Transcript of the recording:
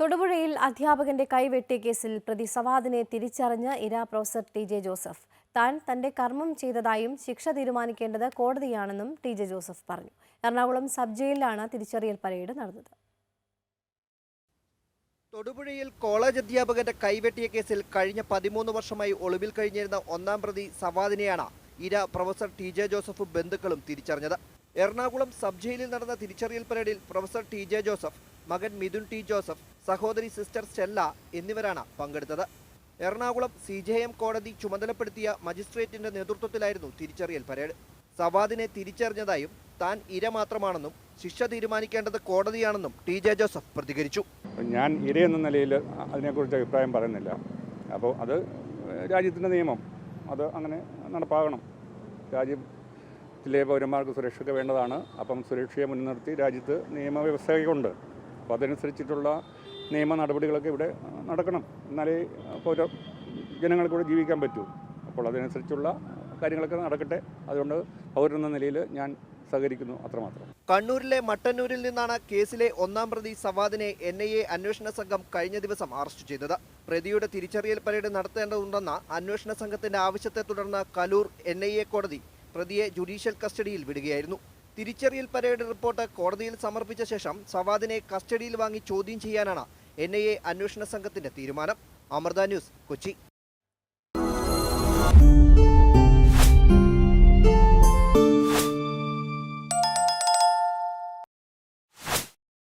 തൊടുപുഴയിൽ അധ്യാപകന്റെ കൈവെട്ടിയ കേസിൽ പ്രതി സവാദിനെ തിരിച്ചറിഞ്ഞ ഇര പ്രൊഫസർ ടി ജെ ജോസഫ്. താൻ തന്റെ കർമ്മം ചെയ്തതായും ശിക്ഷ തീരുമാനിക്കേണ്ടത് കോടതിയാണെന്നും ടി ജെ ജോസഫ് പറഞ്ഞു. എറണാകുളം സബ് ജയിലിലാണ് തിരിച്ചറിയൽ പരേഡ് നടന്നത്. തൊടുപുഴയിൽ കോളേജ് അധ്യാപകന്റെ കൈവെട്ടിയ കേസിൽ കഴിഞ്ഞ പതിമൂന്ന് വർഷമായി ഒളിവിൽ കഴിഞ്ഞിരുന്ന ഒന്നാം പ്രതി സവാദിനെയാണ് ഇര പ്രൊഫസർ ടി ജെ ജോസഫും ബന്ധുക്കളും തിരിച്ചറിഞ്ഞത്. എറണാകുളം സബ് ജയിലിൽ നടന്ന തിരിച്ചറിയൽ പരേഡിൽ പ്രൊഫസർ ടി ജെ ജോസഫ് മകൻ മിഥുൻ ടി ജോസഫ് സഹോദരി സിസ്റ്റർ സ്റ്റെല്ല എന്നിവരാണ് പങ്കെടുത്തത്. എറണാകുളം സി ജെ എം കോടതി ചുമതലപ്പെടുത്തിയ മജിസ്ട്രേറ്റിന്റെ നേതൃത്വത്തിലായിരുന്നു തിരിച്ചറിയൽ പരേഡ്. സവാദിനെ തിരിച്ചറിഞ്ഞതായും താൻ ഇര മാത്രമാണെന്നും ശിക്ഷ തീരുമാനിക്കേണ്ടത് കോടതിയാണെന്നും ടി ജെ ജോസഫ് പ്രതികരിച്ചു. ഞാൻ ഇര എന്ന നിലയിൽ അതിനെക്കുറിച്ച് അഭിപ്രായം പറയുന്നില്ല. അപ്പോൾ അത് രാജ്യത്തിന്റെ നിയമം. അത് അങ്ങനെ നടപ്പാകണം. രാജ്യത്തിലെ പൗരന്മാർക്ക് സുരക്ഷയ്ക്ക് വേണ്ടതാണ്. അപ്പം സുരക്ഷയെ മുൻനിർത്തി രാജ്യത്ത് നിയമവ്യവസ്ഥയുണ്ട് അപ്പോൾ അതനുസരിച്ചിട്ടുള്ള നിയമ നടപടികളൊക്കെ ഇവിടെ നടക്കണം. എന്നാലേ പൗര ജനങ്ങൾക്ക് ഇവിടെ ജീവിക്കാൻ പറ്റൂ. അപ്പോൾ അതനുസരിച്ചുള്ള കാര്യങ്ങളൊക്കെ നടക്കട്ടെ. അതുകൊണ്ട് പൗരെന്ന നിലയിൽ ഞാൻ സഹകരിക്കുന്നു അത്രമാത്രം. കണ്ണൂരിലെ മട്ടന്നൂരിൽ നിന്നാണ് കേസിലെ ഒന്നാം പ്രതി സവാദിനെ എൻ ഐ എ അന്വേഷണ സംഘം കഴിഞ്ഞ ദിവസം അറസ്റ്റ് ചെയ്തത്. പ്രതിയുടെ തിരിച്ചറിയൽ പരേഡ് നടത്തേണ്ടതുണ്ടെന്ന അന്വേഷണ സംഘത്തിന്റെ ആവശ്യത്തെ തുടർന്ന് കലൂർ എൻ കോടതി പ്രതിയെ ജുഡീഷ്യൽ കസ്റ്റഡിയിൽ വിടുകയായിരുന്നു. തിരിച്ചറിയൽ പരേഡ് റിപ്പോർട്ട് കോടതിയിൽ സമർപ്പിച്ച ശേഷം സവാദിനെ കസ്റ്റഡിയിൽ വാങ്ങി ചോദ്യം ചെയ്യാനാണ് എൻ ഐ എ അന്വേഷണ സംഘത്തിന്റെ തീരുമാനം. അമൃത ന്യൂസ് കൊച്ചി.